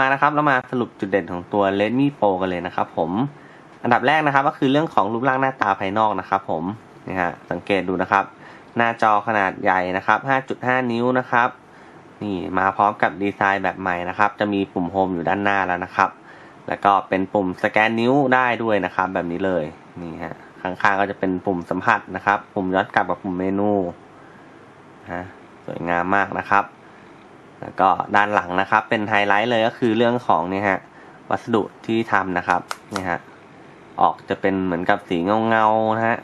มานะครับเรามาสรุปจุดเด่นของตัว Redmi Pro กันเลยนะครับผมอันดับแรกนะครับก็คือเรื่องของรูปร่างหน้าตาภายนอกนะครับผมนี่ฮะสังเกตดูนะครับ หน้าจอขนาดใหญ่นะครับ 5.5 นิ้วนะครับนี่มาพร้อมกับดีไซน์แบบใหม่นะครับ จะมีปุ่มโฮมอยู่ด้านหน้าแล้วนะครับ แล้วก็เป็นปุ่มสแกนนิ้วได้ด้วยนะครับ แบบนี้เลยนี่ฮะข้างๆก็จะเป็นปุ่มสัมผัสนะครับ ปุ่มย้อนกลับกับปุ่มเมนูฮะสวยงามมากนะครับ แล้วก็ด้านหลังนะครับ เป็นไฮไลท์เลยก็คือเรื่องของเนี่ยฮะวัสดุที่ทำนะครับเนี่ยฮะออกจะเป็นเหมือนกับสีเงาเงาๆนะฮะ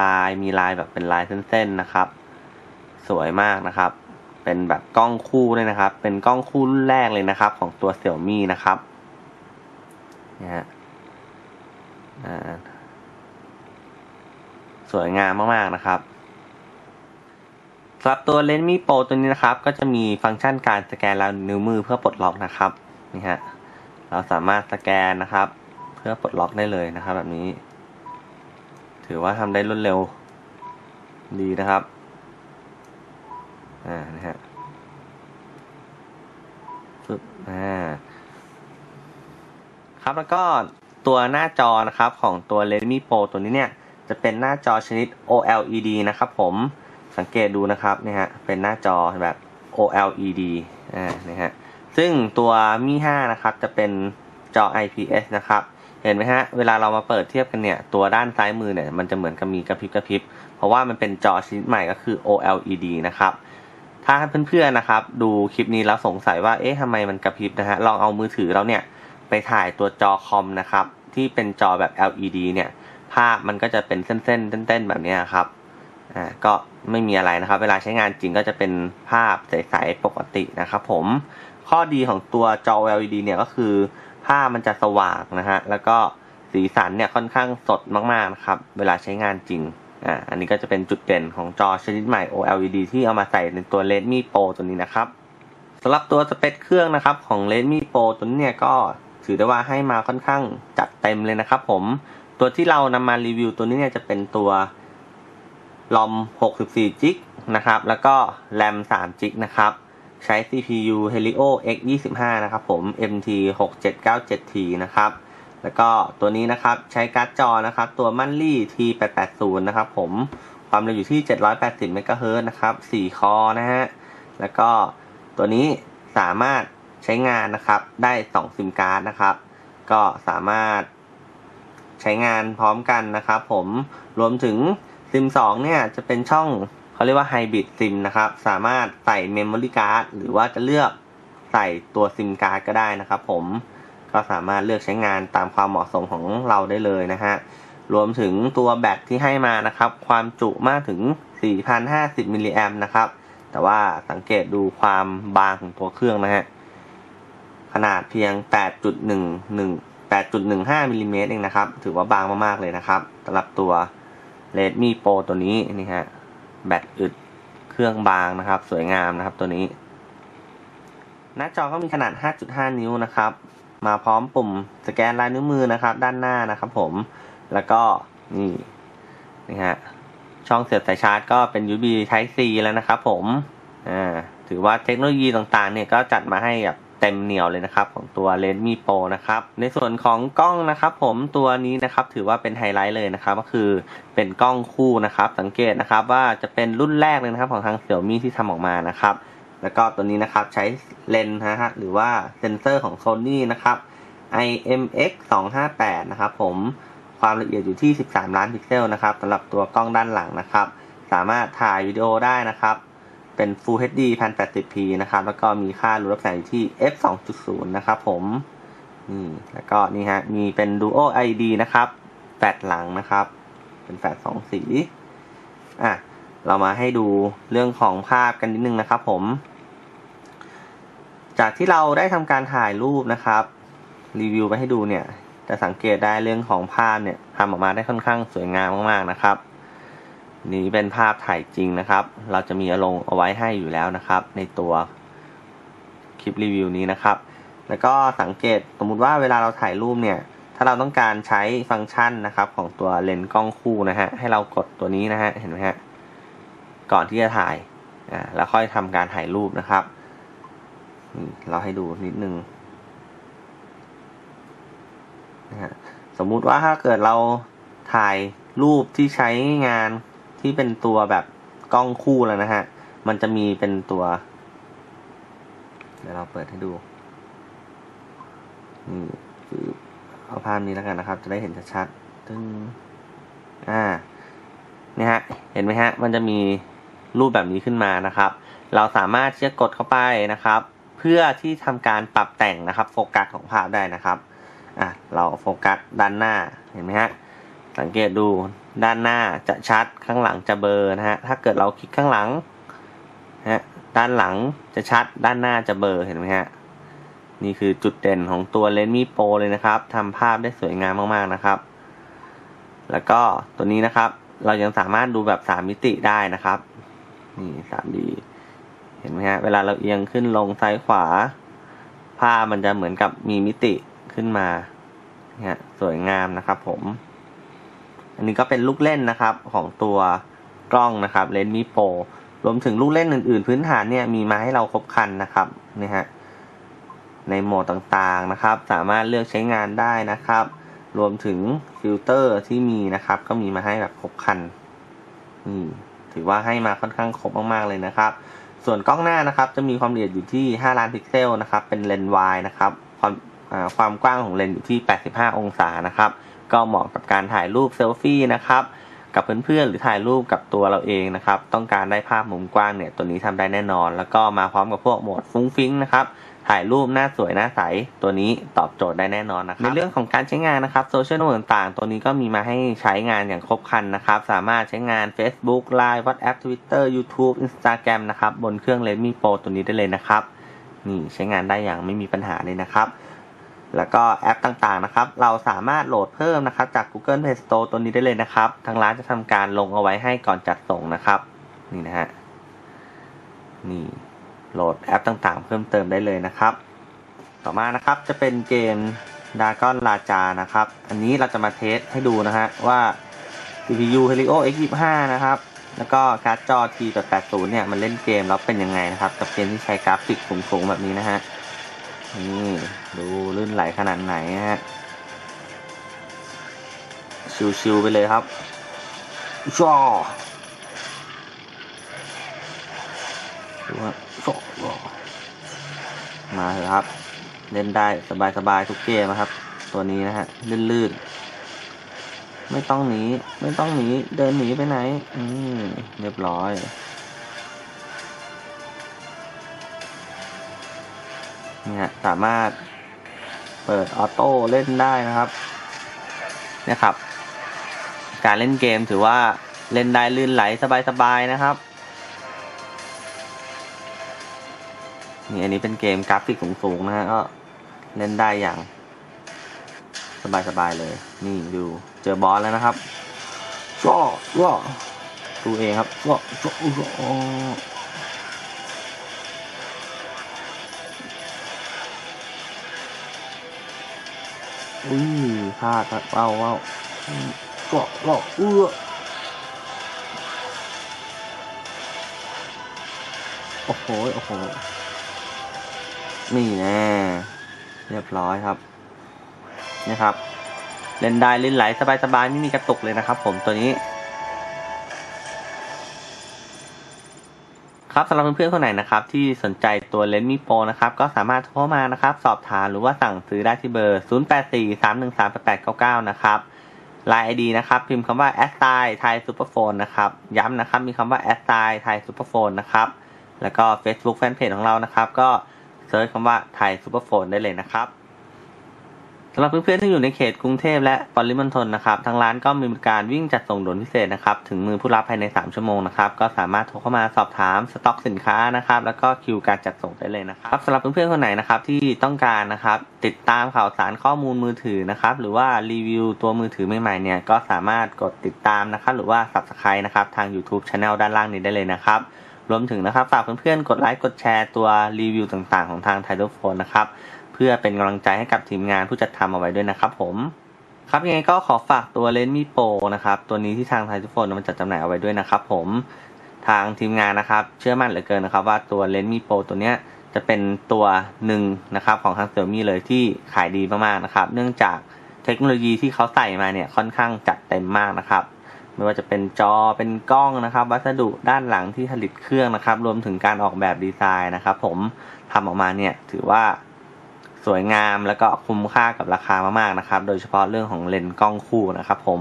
ลายมีลายแบบเป็นลายเส้นๆนะครับ สวยมากนะครับ เป็นแบบกล้องคู่ด้วยนะครับ เป็นกล้องคู่รุ่นแรกเลยนะครับ ของตัวเสี่ยวมี่นะครับเนี่ยฮะสวยงามมากๆนะครับ สำหรับตัว Redmi Pro ตัวนี้นะครับ ก็จะมีฟังก์ชันการสแกนลายนิ้วมือเพื่อปลดล็อกนะครับนี่ฮะเราสามารถสแกนนะครับ เพื่อปลดล็อกได้เลยนะครับ แบบนี้ ถือว่าทำได้รวดเร็วดีนะครับอ่านะฮะปึ๊บอ่าครับแล้วก็ตัวหน้าจอนะครับของตัว Redmi Pro ตัวนี้เนี่ย จะเป็นหน้าจอชนิด OLED นะครับผม สังเกตดูนะครับเนี่ยฮะเป็นหน้าจอแบบ OLED อ่านะฮะซึ่งตัวมี5นะครับจะเป็นจอ IPS นะครับ เห็นไหมฮะ เวลาเรามาเปิดเทียบกันเนี่ย ตัวด้านซ้ายมือเนี่ย มันจะเหมือนกับมีกระพริบกระพริบ เพราะว่ามันเป็นจอชนิดใหม่ก็คือ OLED นะครับ ถ้าเพื่อนๆนะครับ ดูคลิปนี้แล้วสงสัยว่า เอ๊ะทำไมมันกระพริบนะฮะ ลองเอามือถือเราเนี่ย ไปถ่ายตัวจอคอมนะครับ ที่เป็นจอแบบ LED เนี่ย ภาพมันก็จะเป็นเส้นๆเต้นๆแบบนี้ครับ อ่าก็ไม่มีอะไรนะครับ เวลาใช้งานจริงก็จะเป็นภาพใสๆปกตินะครับผมข้อดีของตัวจอ LED เนี่ยก็คือภาพมันจะสว่างนะฮะแล้วก็สีสันเนี่ยค่อนข้างสดมากๆนะครับ เวลาใช้งานจริงอ่าอันนี้ก็จะเป็นจุดเด่นของจอชนิดใหม่ OLED ที่เอามาใส่ในตัว Redmi Pro ตัวนี้นะครับสำหรับตัวสเปคเครื่องนะครับของ Redmi Pro ตัวนี้เนี่ยก็ถือได้ว่าให้มาค่อนข้างจัดเต็มเลยนะครับผมตัวที่เรานำมารีวิวตัวนี้เนี่ยจะเป็นตัว ROM 64 g b นะครับ แล้วก็ RAM 3 g b นะครับ ใช้ CPU Helio X25 นะครับผม MT 6797T นะครับ แล้วก็ตัวนี้นะครับใช้การ์ดจอนะครับ ตัวมันลี่ T880 นะครับผม ความเร็วอยู่ที่ 780 MHz นะครับ 4 คอนะฮะ แล้วก็ตัวนี้สามารถใช้งานนะครับได้ 2 ซิมการ์ดนะครับ ก็สามารถใช้งานพร้อมกันนะครับผม รวมถึง ซิม2เนี่ยจะเป็นช่องเขาเรียกว่าไฮบริดซิมนะครับ สามารถใส่เมมโมรี่การ์ดหรือว่าจะเลือกใส่ตัวซิมการ์ดก็ได้นะครับ ผมก็สามารถเลือกใช้งานตามความเหมาะสมของเราได้เลยนะฮะรวมถึงตัวแบตที่ให้มานะครับ ความจุมากถึง 4,050มิลลิแอมนะครับ แต่ว่าสังเกตดูความบางของตัวเครื่องนะฮะขนาดเพียง 8.11 8.15มิลลิเมตรเองนะครับ ถือว่าบางมากๆเลยนะครับสำหรับตัว Redmi Pro ตัวนี้นี่ฮะแบตอึดเครื่องบางนะครับ สวยงามนะครับตัวนี้ หน้าจอก็มีขนาด 5.5 นิ้วนะครับ มาพร้อมปุ่มสแกนลายนิ้วมือนะครับ ด้านหน้านะครับผมแล้วก็นี่นี่ฮะช่องเสียบสายชาร์จก็เป็น USB Type C แล้วนะครับผมอ่าถือว่าเทคโนโลยีต่างๆ เนี่ยก็จัดมาให้แบบ เต็มเหนียวเลยนะครับของตัว Redmi Pro นะครับ ในส่วนของกล้องนะครับ ผมตัวนี้นะครับถือว่าเป็นไฮไลท์เลยนะครับ ก็คือเป็นกล้องคู่นะครับ สังเกตนะครับว่าจะเป็นรุ่นแรกเลยนะครับของทาง Xiaomi ที่ทำออกมานะครับ แล้วก็ตัวนี้นะครับใช้เลนส์นะฮะหรือว่าเซนเซอร์ของ Sony นะครับ IMX 258นะครับผมความละเอียดอยู่ที่ 13 ล้านพิกเซลนะครับสำหรับตัวกล้องด้านหลังนะครับ สามารถถ่ายวิดีโอได้นะครับ เป็น Full HD 1080p นะครับ แล้วก็มีค่ารูรับแสงอยู่ที่ f 2.0 นะครับผม นี่ แล้วก็นี่ฮะ มีเป็น Duo ID นะครับ แฟลชหลังนะครับ เป็นแฟลชสองสี อะ เรามาให้ดูเรื่องของภาพกันนิดนึงนะครับผม จากที่เราได้ทำการถ่ายรูปนะครับ รีวิวไปให้ดูเนี่ย จะสังเกตได้เรื่องของภาพเนี่ยทำออกมาได้ค่อนข้างสวยงามมากๆนะครับ นี่เป็นภาพถ่ายจริงนะครับ เราจะมีอลงเอาไว้ให้อยู่แล้วนะครับ ในตัวคลิปรีวิวนี้นะครับ แล้วก็สังเกตสมมุติว่าเวลาเราถ่ายรูปเนี่ย ถ้าเราต้องการใช้ฟังก์ชันนะครับของตัวเลนส์กล้องคู่นะฮะ ให้เรากดตัวนี้นะฮะ เห็นไหมฮะ ก่อนที่จะถ่าย อ่า แล้วค่อยทำการถ่ายรูปนะครับ เราให้ดูนิดนึงนะฮะ สมมุติว่าถ้าเกิดเราถ่ายรูปที่ใช้งาน ที่เป็นตัวแบบกล้องคู่แล้วนะฮะ มันจะมีเป็นตัว เดี๋ยวเราเปิดให้ดูนี่คือเอาภาพนี้แล้วกันนะครับ จะได้เห็นชัดๆตึ้งอ่าเนี่ยฮะ เห็นไหมฮะ มันจะมีรูปแบบนี้ขึ้นมานะครับ เราสามารถที่จะกดเข้าไปนะครับ เพื่อที่ทำการปรับแต่งนะครับ โฟกัสของภาพได้นะครับ อะ เราโฟกัสด้านหน้า เห็นไหมฮะ สังเกตดูด้านหน้าจะชัดข้างหลังจะเบลอนะฮะถ้าเกิดเราคลิกข้างหลังฮะด้านหลังจะชัดด้านหน้าจะเบลอเห็นไหมฮะนี่คือจุดเด่นของตัว Redmi Pro เลยนะครับทำภาพได้สวยงามมากๆนะครับ แล้วก็ตัวนี้นะครับ เรายังสามารถดูแบบ3มิติได้นะครับนี่ 3D เห็นไหมฮะเวลาเราเอียงขึ้นลงซ้ายขวา ภาพมันจะเหมือนกับมีมิติขึ้นมาเนี่ยสวยงามนะครับผม อันนี้ก็เป็นลูกเล่นนะครับของตัวกล้องนะครับ Redmi Pro รวมถึงลูกเล่นอื่น ๆ พื้นฐานเนี่ยมีมาให้เราครบครันนะครับนี่ฮะในโหมดต่างๆนะครับ สามารถเลือกใช้งานได้นะครับ รวมถึงฟิลเตอร์ที่มีนะครับ ก็มีมาให้แบบครบครันนี่ถือว่าให้มาค่อนข้างครบมากๆเลยนะครับ ส่วนกล้องหน้านะครับ จะมีความละเอียดอยู่ที่ 5 ล้านพิกเซลนะครับ เป็นเลนส์วายนะครับความความกว้างของเลนส์อยู่ที่ 85 องศานะครับ ก็เหมาะกับการถ่ายรูปเซลฟี่นะครับกับเพื่อนๆหรือถ่ายรูปกับตัวเราเองนะครับ ต้องการได้ภาพมุมกว้างเนี่ยตัวนี้ทำได้แน่นอน แล้วก็มาพร้อมกับพวกโหมดฟุ้งฟิ้งนะครับถ่ายรูปหน้าสวยหน้าใสตัวนี้ตอบโจทย์ได้แน่นอนนะครับในเรื่องของการใช้งานนะครับโซเชียลต่างๆ ตัวนี้ก็มีมาให้ใช้งานอย่างครบครันนะครับ สามารถใช้งาน Facebook Line WhatsApp Twitter YouTube Instagram นะครับบนเครื่อง Redmi Pro ตัวนี้ได้เลยนะครับนี่ใช้งานได้อย่างไม่มีปัญหาเลยนะครับ แล้วก็แอปต่างๆนะครับ เราสามารถโหลดเพิ่มนะครับ จาก Google Play Store ตัวนี้ได้เลยนะครับ ทางร้านจะทำการลงเอาไว้ให้ก่อนจัดส่งนะครับ นี่นะฮะ นี่โหลดแอปต่างๆ เพิ่มเติมได้เลยนะครับ ต่อมานะครับจะเป็นเกมดากอนราจานะครับ อันนี้เราจะมาเทสให้ดูนะฮะว่า CPU Helio X25 นะครับ แล้วก็การ์ดจอ T.80 เนี่ยมันเล่นเกมแล้วเป็นยังไงนะครับ กับเกมที่ใช้กราฟิกสูงๆแบบนี้นะฮะ นี่ดูลื่นไหลขนาดไหนฮะ ชิวๆไปเลยครับชอดูว่าชอมาเถอะครับ เล่นได้สบายๆทุกเกมนะครับ ตัวนี้นะฮะ ลื่นๆ ไม่ต้องหนี ไม่ต้องหนี เดินหนีไปไหน อืมเรียบร้อย เนี่ยสามารถเปิดออโต้เล่นได้นะครับเนี่ยครับ การเล่นเกมถือว่าเล่นได้ลื่นไหลสบายๆนะครับนี่อันนี้เป็นเกมกราฟิกสูงๆนะฮะก็เล่นได้อย่าง สบายๆเลย นี่ดูเจอบอสแล้วนะครับก็ก็ดูเองครับก็ก็ อุ้ยพลาดครับเว้าเว้าก็ก็เอื้อโอ้โหโอ้โหนี่แน่เรียบร้อยครับนี่ครับ เล่นได้เล่นไหลสบายๆไม่มีกระตุกเลยนะครับ ผมตัวนี้ ครับสำหรับเพื่อนๆคนไหนนะครับที่สนใจตัว Redmi Pro นะครับก็สามารถโทรมานะครับสอบถามหรือว่าสั่งซื้อได้ที่เบอร์ 0843138899 นะครับ Line ID นะครับพิมพ์คำว่า a s t i ไทยซูเปอร์โฟนนะครับย้ำนะครับมีคำว่า a s t i ไทยซูเปอร์โฟนนะครับแล้วก็ Facebook Fanpage ของเรานะครับ ก็เซิร์ชคำว่าไทยซูเปอร์โฟนได้เลยนะครับ สำหรับเพื่อนๆที่อยู่ในเขตกรุงเทพและปริมณฑลนะครับทางร้านก็มีบริการวิ่งจัดส่งด่วนพิเศษนะครับถึงมือผู้รับภายใน 3 ชั่วโมงนะครับก็สามารถโทรเข้ามาสอบถามสต็อกสินค้านะครับแล้วก็คิวการจัดส่งได้เลยนะครับสำหรับเพื่อนๆคนไหนนะครับที่ต้องการนะครับติดตามข่าวสารข้อมูลมือถือนะครับหรือว่ารีวิวตัวมือถือใหม่ๆเนี่ยก็สามารถกดติดตามนะครับหรือว่า subscribe นะครับทาง YouTube Channel ด้านล่างนี้ได้เลยนะครับรวมถึงนะครับฝากเพื่อนๆกดไลค์กดแชร์ตัวรีวิวต่างๆของทาง t i d a l Phone นะครับ พื่อเป็นกำลังใจให้กับทีมงานผู้จัดทำเอาไว้ด้วยนะครับผม ครับยังไงก็ขอฝากตัว Redmi Pro นะครับ ตัวนี้ที่ทาง t i d a l Phone มันจัดจำหน่ายเอาไว้ด้วยนะครับผมทางทีมงานนะครับ เชื่อมั่นเหลือเกินนะครับ ว่าตัว Redmi Pro ตัวเนี้ยจะเป็นตัวหนึ่งนะครับของทาง Xiaomi เลยที่ขายดีมากๆนะครับ เนื่องจากเทคโนโลยีที่เขาใส่มาเนี่ยค่อนข้างจัดเต็มมากนะครับ ไม่ว่าจะเป็นจอเป็นกล้องนะครับ วัสดุด้านหลังที่ผลิตเครื่องนะครับ รวมถึงการออกแบบดีไซน์นะครับ ผมทำออกมาเนี่ยถือว่า วยงามแล้วก็คุ้มค่ากับราคามากๆนะครับ โดยเฉพาะเรื่องของเลนส์กล้องคู่นะครับผม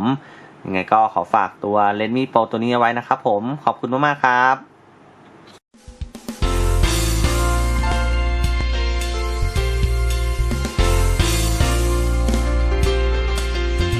ยังไงก็ขอฝากตัวเลนส์มีโปรตัวนี้เอาไว้นะครับผมขอบคุณมากๆครับ